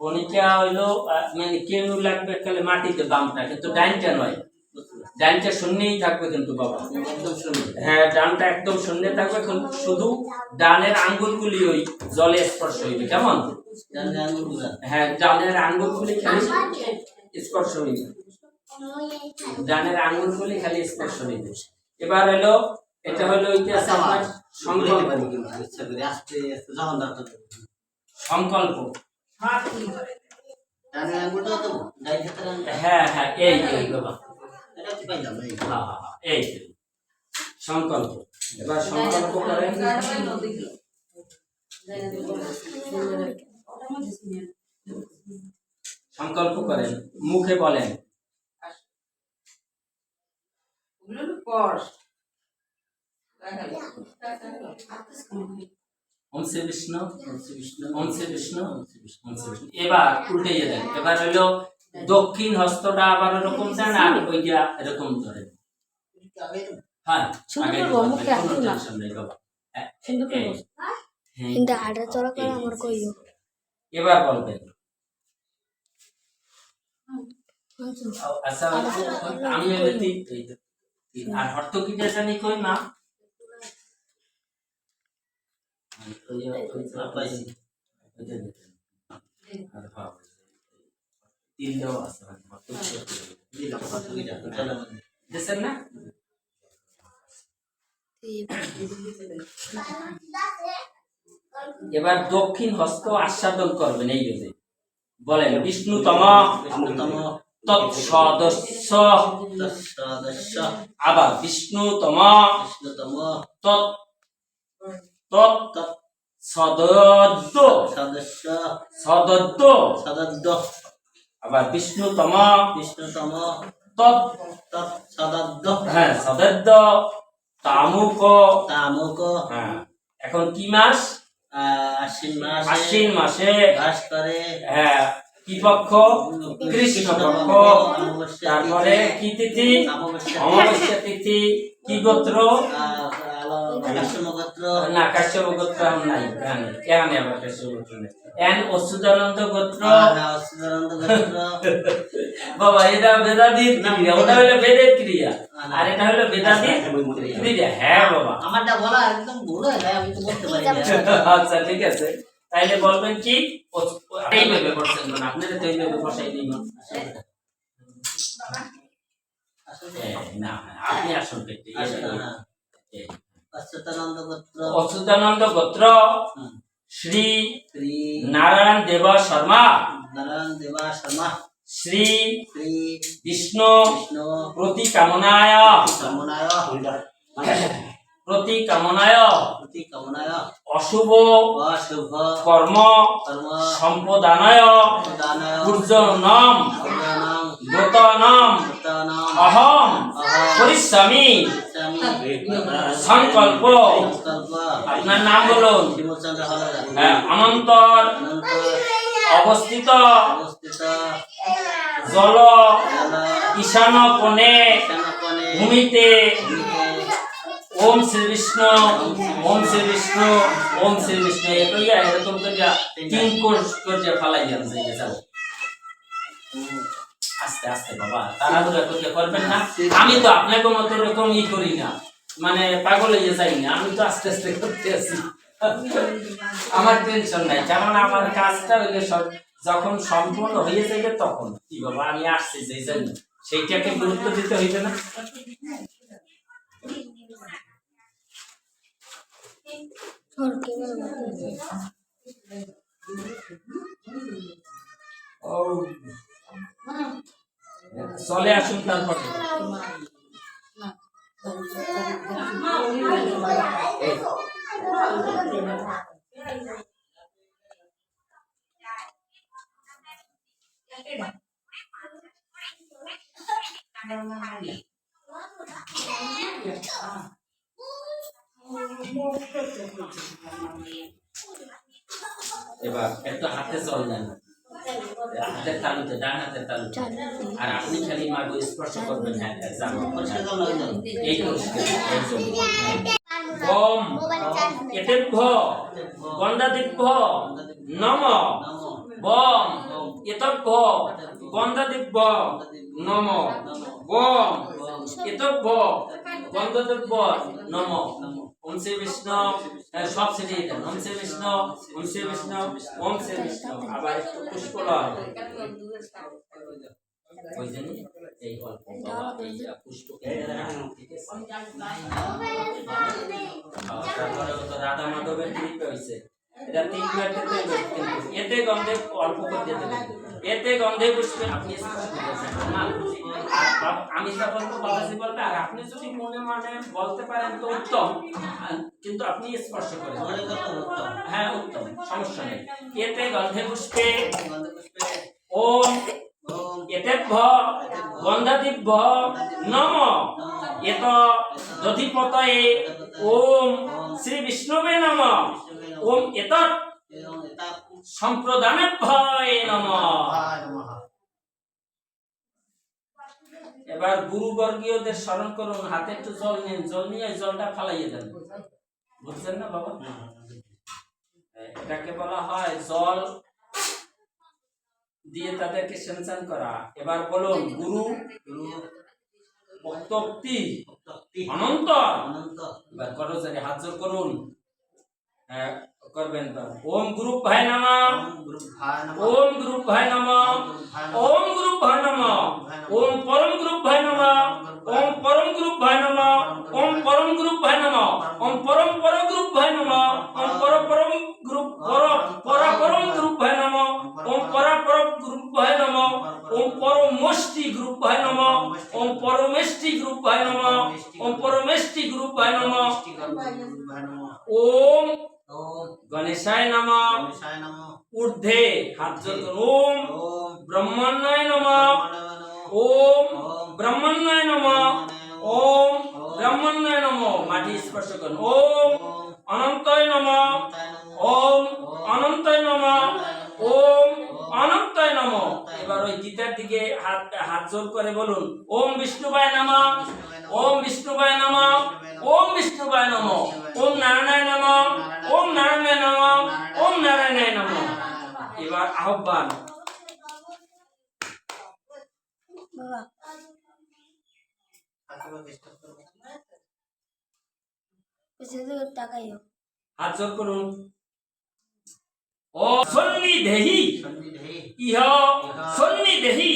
কণিকা হইল মানে কেনু লাগবে কালে মাটিতে বামটা কিন্তু ডাইনটা নয় ডাইনটা শূন্যই থাকবে কিন্তু বাবা হ্যাঁ ডানটা একদম শূন্য থাকবে শুধু ডানের আঙ্গুলগুলি ওই জলে স্পর্শ হইবে কেমন হ্যাঁ ডানের আঙ্গুলগুলি খালি স্পর্শ হইবে ডানের আঙ্গুলগুলি খালি স্পর্শ হইবে এবার হলো এটা হলো ইতিহাস আপনার সংকল্প সংকল্প হ্যাঁ হ্যাঁ এই এই বাবা। এই হ্যাঁ, হ্যাঁ, হ্যাঁ। সংকল্প। এবার সংকল্প করেন সংকল্প করেন মুখে বলেন। ওম বিষ্ণু বিষ্ণু বিষ্ণু। এবার উল্টাইয়ে দেন। এবার হইল দক্ষিণ হস্তটা আবার এরকম দেন আর ওইটা এরকম ধরেন। হ্যাঁ। হ্যাঁ। হ্যাঁ, এবার বলবেন। আচ্ছা। আমি তো, তিন। আর অর্থ কি জানি কই না ওই যে- ওই যে পাইছি। ওইটা দিতেন। আর ভাব। তিন দেওয়া আছে, অর্থ কি জানি। দিলাম কত কিটা চলো না এবার দক্ষিণ হস্ত আস্বাদন করবেন এই যদি বলেন বিষ্ণুতম তৎসদস্য। আবার বিষ্ণুতম বিষ্ণুতম। তৎ তৎ তৎ সদদ্য সদস্য। সদদ্য সদদ্য আবার বিষ্ণুতম। বিষ্ণুতম। তৎ তৎ সদদ্য হ্যাঁ সদদ্য তামুক। তামুক। হ্যাঁ। এখন কি মাস? আহ, আশ্বিন মাসে। আশ্বিন মাসে। ঘাস করে। হ্যাঁ কি পক্ষ? কৃষ্ণ পক্ষ। তারপরে কি তিথি? অমাবস্যা তিথি। কি গোত্র? না কাশ্যপ গোত্র নাই এখানে এখানে আবার কাশ্যপ গোত্র নেই এন অসুদানন্দ গোত্র বাবা এটা বেদাদির ক্রিয়া ওটা হলো বেদের ক্রিয়া। আর এটা হলো বেদাদির ক্রিয়া। হ্যাঁ বাবা। আমারটা বলা একদম ভুল হয়ে যায় আমি তো বলতে পারি আচ্ছা ঠিক আছে। তাইলে বলবেন কি? এইভাবে করছেন মানে আপনারা তো এইভাবে বসাই দিন আসলে না আপনি আসুন পেটে অচ্যুতানন্দ গোত্র। শ্রী শ্রী নারায়ণ দেব শর্মা। নারায়ণ দেব শর্মা। শ্রী শ্রী বিষ্ণু প্রতি কামনায় প্রতি কামনায় অশুভ কর্ম কর্ম। সম্পদানায় দানায় পূর্জনম ব্রতনম অহম। পরিশ্রমী। সংকল্প। আপনার নাম বলুন। হ্যাঁ, অনন্তর। অনন্ত অবস্থিত। জল। ঈশান কোণে শ্যানকনে ভূমিতে ভূমিতে ওম শ্রী বিষ্ণু ওম শ্রী বিষ্ণু ওম শ্রী বিষ্ণু এটাই এরকম করে তিন কোর্স করে ফালাই দিলাম সেই যাও আস্তে আস্তে বাবা তাড়াহুড়া করতে করবেন না। আমি তো আপনাকে মতো এরকম ই করি না। মানে পাগল হয়ে যাই না আমি তো আস্তে আস্তে করতে আছি। আমার টেনশন নাই কারণ আমার কাজটা হইলে সব- যখন সম্পূর্ণ হয়ে যাবে তখন। কি বাবা আমি আসছি সেই জন্য সেইটাকে গুরুত্ব দিতে হইবে না। চলে আসুন তারপর। এবার একটু হাতে চল দেন হাতের তালুতে ডান হাতের তালুতে আর আপনি খালি মাগো স্পর্শ করবেন হ্যাঁ। এই। ওম এতেভ্য গন্ধাদিভ্য নম বম গন্ধদেব ব নম বম এতৎ ভ গন্ধদেব ব নম হ্যাঁ, সব সেটি দেন। ওম শ্রী বিষ্ণু ওম শ্রী বিষ্ণু ওম শ্রী বিষ্ণু আবার একটু পুষ্প লয় ওই জন্য এই অল্প এই পুষ্প রাধা মাধবের ট্রিপ হয়েছে এটা তিন কিন্তু এতে গন্ধে অল্প করে দিতে এতে গন্ধে পুষ্পে আপনি না? আমি যা বলব বাবাজি বলবে আর আপনি যদি মনে মানে বলতে পারেন তো উত্তম। কিন্তু আপনি স্পর্শ করেন হ্যাঁ উত্তম সমস্যা নেই। এতে গন্ধে পুষ্পে ওম এতে ভ গন্ধাদিভ্য নম। এত দধিপতয়ে ওম শ্রী বিষ্ণবে নম। ওম সম্প্রদানেভ্যয় নম। আয় নমঃ। এবার গুরুবর্গীয়দের স্মরণ করুন হাতে একটু জল নিন জল নিয়ে জলটা ফালাইয়ে দেন। বুঝছেন না বাবা? এটাকে বলা হয় জল দিয়ে তাদেরকে সেনসান করা। এবার বলুন গুরু গুরু ভক্তক্তি ভক্তি অনন্ত অনন্ত এবার করো হাত জোর করুন। হ্যাঁ, করবেন ওম গুরু ভাই নামা ওম গুরু ভাই নামা ওম গুরু ভাই নামা ওম পরম গুরু ভাই নামা ওম পরম গুরু ভাই নামা ওম পরম গুরু ভাই নামা ওম পরম পর গুরু ভাই নামা ওম পর পরম গুরু পর পর পরম গুরু ভাই নামা ওম পর পর গুরু ভাই নামা ওম পরমষ্টি গুরু ভাই নামা ওম পরমেষ্টি গুরু ভাই নামা ওম পরমেষ্টি গুরু ভাই নামা ওম গণেশায় নামা ঊর্ধ্বে হাত ওম ব্রহ্মাণ্ডায় নমঃ ওম। ব্রহ্মাণ্ডায় নমঃ ওম। ব্রহ্মাণ্ডায় নমঃ মাটি স্পর্শ করুন। ওম। অনন্তয় নমঃ ওম। অনন্তয় নমঃ ওম। অনন্তয় নমঃ এবার ওই গীতার দিকে হাত হাত জোর করে বলুন। ওম বিষ্ণুবায় নমঃ ওম বিষ্ণুবায় নমঃ ওম বিষ্ণুবায় নমঃ ওম নারায়ণায় নমঃ ওম নারায়ণায় নমঃ, ওম নারায়ণায় নমঃ। এবার আহ্বান। হাত জোর করুন। ও সন্নিধেহি ইহ সন্নিধেহি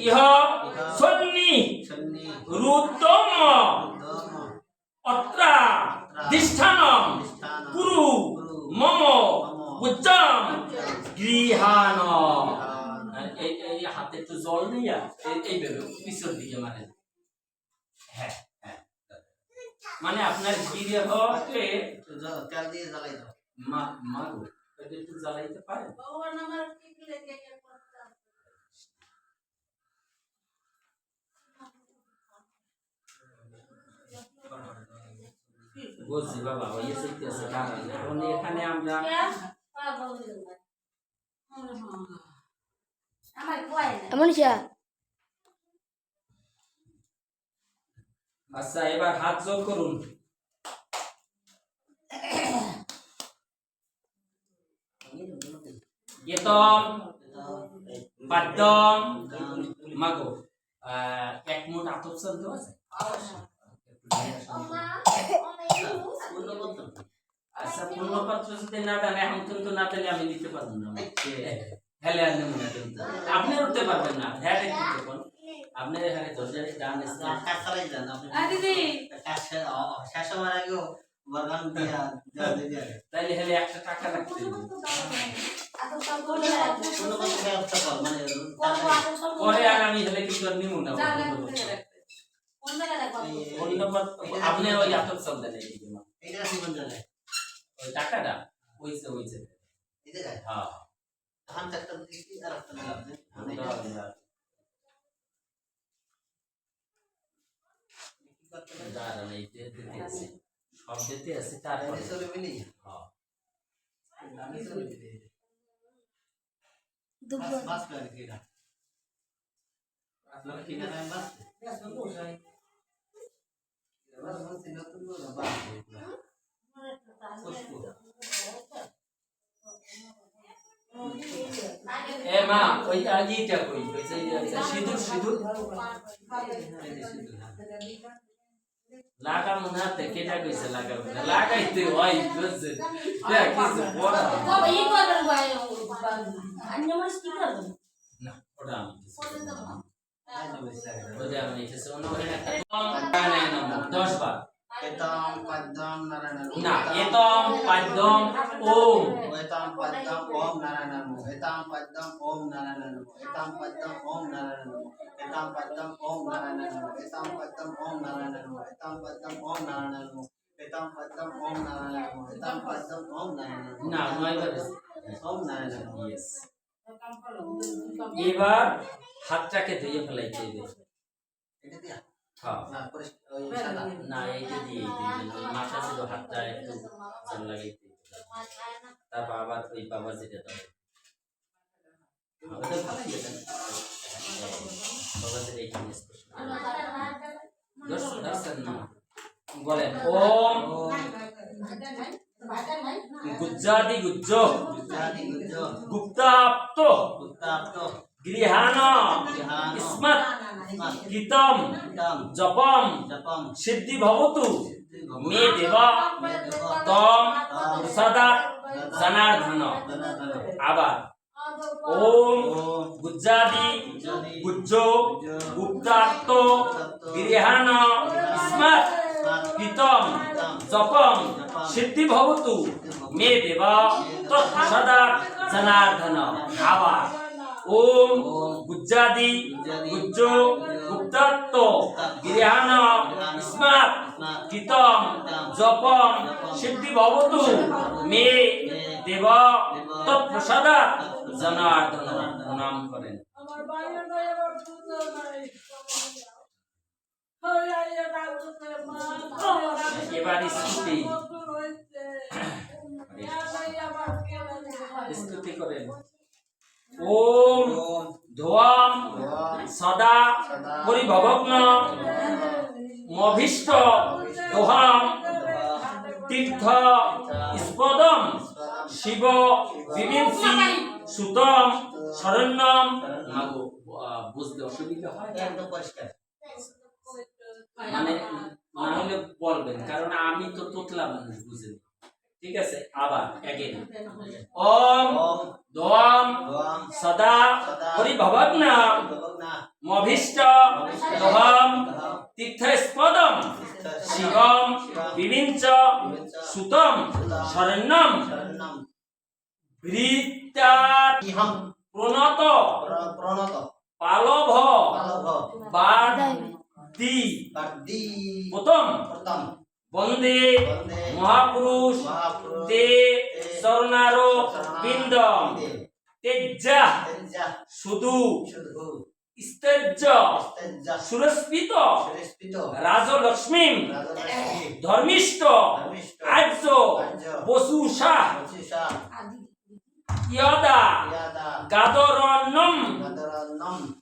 ইহ সন্নি। সন্নি রুদ্দম দম অত্রা দিষ্ঠানম কুরু মম উজ্জম গৃহান এই এই হাতে একটু জল নিয়া এই- এইভাবে পিছন দিকে মানে হ্যাঁ হ্যাঁ মানে আপনার গৃহকে একটু জ- তেল দিয়ে জ্বালাই দাও মা মাগো এটা একটু জ্বালাইতে পারেন বুঝছি বাবা ওই শিখতেছে এখন এখানে আমরা আচ্ছা এবার হাত জোর করুন। মাগো। আহ, এক মুঠ আতপ চাল দেওয়া যায়? আচ্ছা পূর্ণপত্র যদি না দেন এখন কিন্তু না দিলে আমি দিতে পারব না হেলে আর নেব না কিন্তু। আপনি উঠতে পারবেন না হ্যাঁ দেখতে তখন আপনি এখানে দরজারে গান এসে কাজ চালাই দেন আপনি দিদি। কাজ শেষ হওয়ার আগেও বাগান দিয়া দেওয়া দিয়ে দিয়ে তাইলে হেলে একটা টাকা মানে। পরে আর আমি হেলে কিন্তু আর না। এই- পূর্ণপত্র আপনি ওই আতপ চাল দেন এইদিকে মা। এই জায়গা জীবন জায়গায় ওই টাকাটা হ্যাঁ। ধান আর একটা দিলাম যে। আমি তো আর না। কি করতে হবে? দাঁড়ান, এই যে দিতে আছে। সব দিতে আছে তারপরে চলে মিলি? হ্যাঁ। আমি চলে মিলি। দুপুর বাস করে কি আপনারা কি না আমি বাস বাস বলছি নতুন করে বাস পুষ্প এ মা ওই আগিটা কই? ওই যে সিঁদুর সিঁদুর? লাগাবো না তে, কেটা কইছে লাগাবো না? লাগাইতে হয় বুঝছে? দেখ কিছু পড়া বাবা এই করবেন ভাই অন্য মানুষ কি করবেন না, ওটা আমি। করব ওটা আমি কিছু অন্য নামো দশ বার এতম পদ্মম নারায়ণ না এতম পাদ্যম ওম এতম পদ্মম ওম নারায়ণ এতম পদ্মম ওম নারায়ণ এতম পদ্মম ওম নারায়ণ এতম পদ্মম ওম নারায়ণ এতম পদ্মম ওম নারায়ণ এতম পদ্মম ওম নারায়ণ এতম পদ্মম ওম নারায়ণ এতম পদ্মম ওম নারায়ণ না নয় বার ওম নারায়ণ ইয়েস এবার হাতটাকে ধুয়ে ফেলাইতে হবে এটা দিয়া Kah, naik itu diemin, masa itu hatta itu sembuh lagi. Tapi bawa tuh iba bawa sih jadinya. Bawa sih aja sih. Dorasan, boleh. Om, Gujarati Gujarat, Gupta apto. গৃহান Ismat গীতম জপম সিদ্ধি ভবতু মে দেব তম সদা জনার্দন। আবার ওম গুজ্জাদি গুজ্জ গুপ্তাত্ত গৃহান ইসমাত গীতম জপম সিদ্ধি ভবতু মে দেব সদা জনার্দন। আবার ওম গুজ্জাদি গুজ্জ গুপ্তাত্ম গৃহাণ স্মাত কৃতম জপম সিদ্ধি ভবতু মে দেব তৎপ্রসাদা জনার্দন। প্রণাম করেন। হ্যাঁ, এবার স্তুতি। হ্যাঁ, স্তুতি করেন। ওম ধোয়াম সদা পরিভবগ্ন মভীষ্ট দোহাম তীর্থ স্পদম শিব বিবিংসি সুতম শরণ্যম। মাগো বুঝতে অসুবিধা হয়? একদম পরিষ্কার। মানে না হলে বলবেন কারণ আমি তো তোতলা মানুষ বুঝেন। ঠিক আছে? আবার এগেন ওম ওম সদা পরিভবগ্ন মভীষ্ট দোহাম তীর্থস্পদম শিবম বিবিঞ্চ সুতম শরণ্যম ভৃত্যাৎ প্রণত প্রণত। পালভ বাদি বাদ্দি প্রথম প্রথম বন্দে মহাপুরুষ তে স্বর্ণারো বিন্দ। তেজ্জা। শুধু।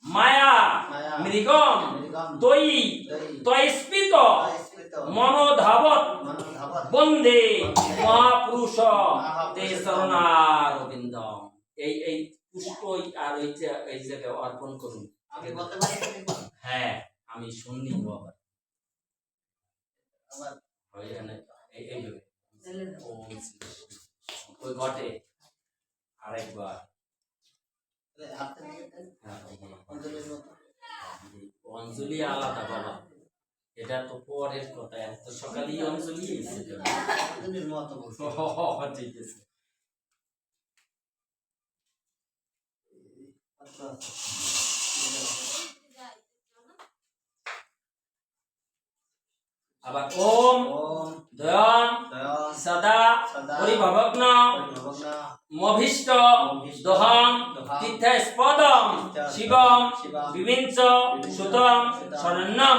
মায়া। মৃগম। দই তৈস্পিত মনো বন্দে মহাপুরুষ তে শরণারবিন্দ। এই এই পুষ্প আর ওই এই জায়গায় অর্পণ করুন। হ্যাঁ আমি শুনি বাবা। হ্যাঁ, আলাদা বাবা। এটা তো পরের কথা এত এসেছে। অঞ্জলির মতো বলছি। ঠিক আছে। আচ্ছা আবার ওম দয়াম সদা পরিভবগ্ন মভিষ্ট দহম তীর্থস্পদম শিবম বিবিঞ্চ সুতম শরণ্যম।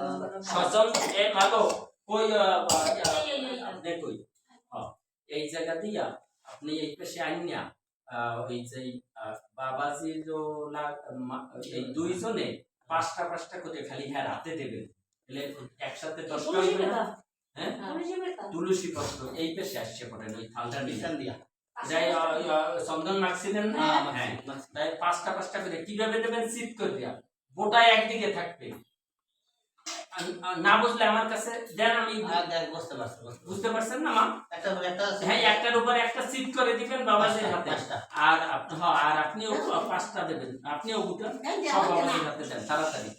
সচল এ মাগো কই আপনি কই? হ্যাঁ, এই জায়গা দিয়া আপনি এই পাশে আইনা ওই যে লা- মা- এই দুইজনে পাঁচটা পাঁচটা করে খালি হ্যাঁ রাতে দেবেন। তাহলে একসাথে দশটা হইবে হ্যাঁ? তুলসী পত্র এই পেশে আসছে পড়েন ওই থালটা Visan dia যাই চন্দন মাখছিলেন না? হ্যাঁ maksud তাই পাঁচটা পাঁচটা করে। কীভাবে দেবেন? সিট করে দিয়া। গোটায় একদিকে থাকবে। না বুঝলে আমার কাছে দেন আমি দেখ বুঝতে পারছি বুঝতে পারছেন না মা? একটা একটা হ্যাঁ একটার উপর একটা সিট করে দিবেন বাবাজির হাতে। পাঁচটা। আর আপ- হ্যাঁ, আর আপনিও পাঁচটা দেবেন। আপনিও গুটান সব বাবা হাতে দেন তাড়াতাড়ি।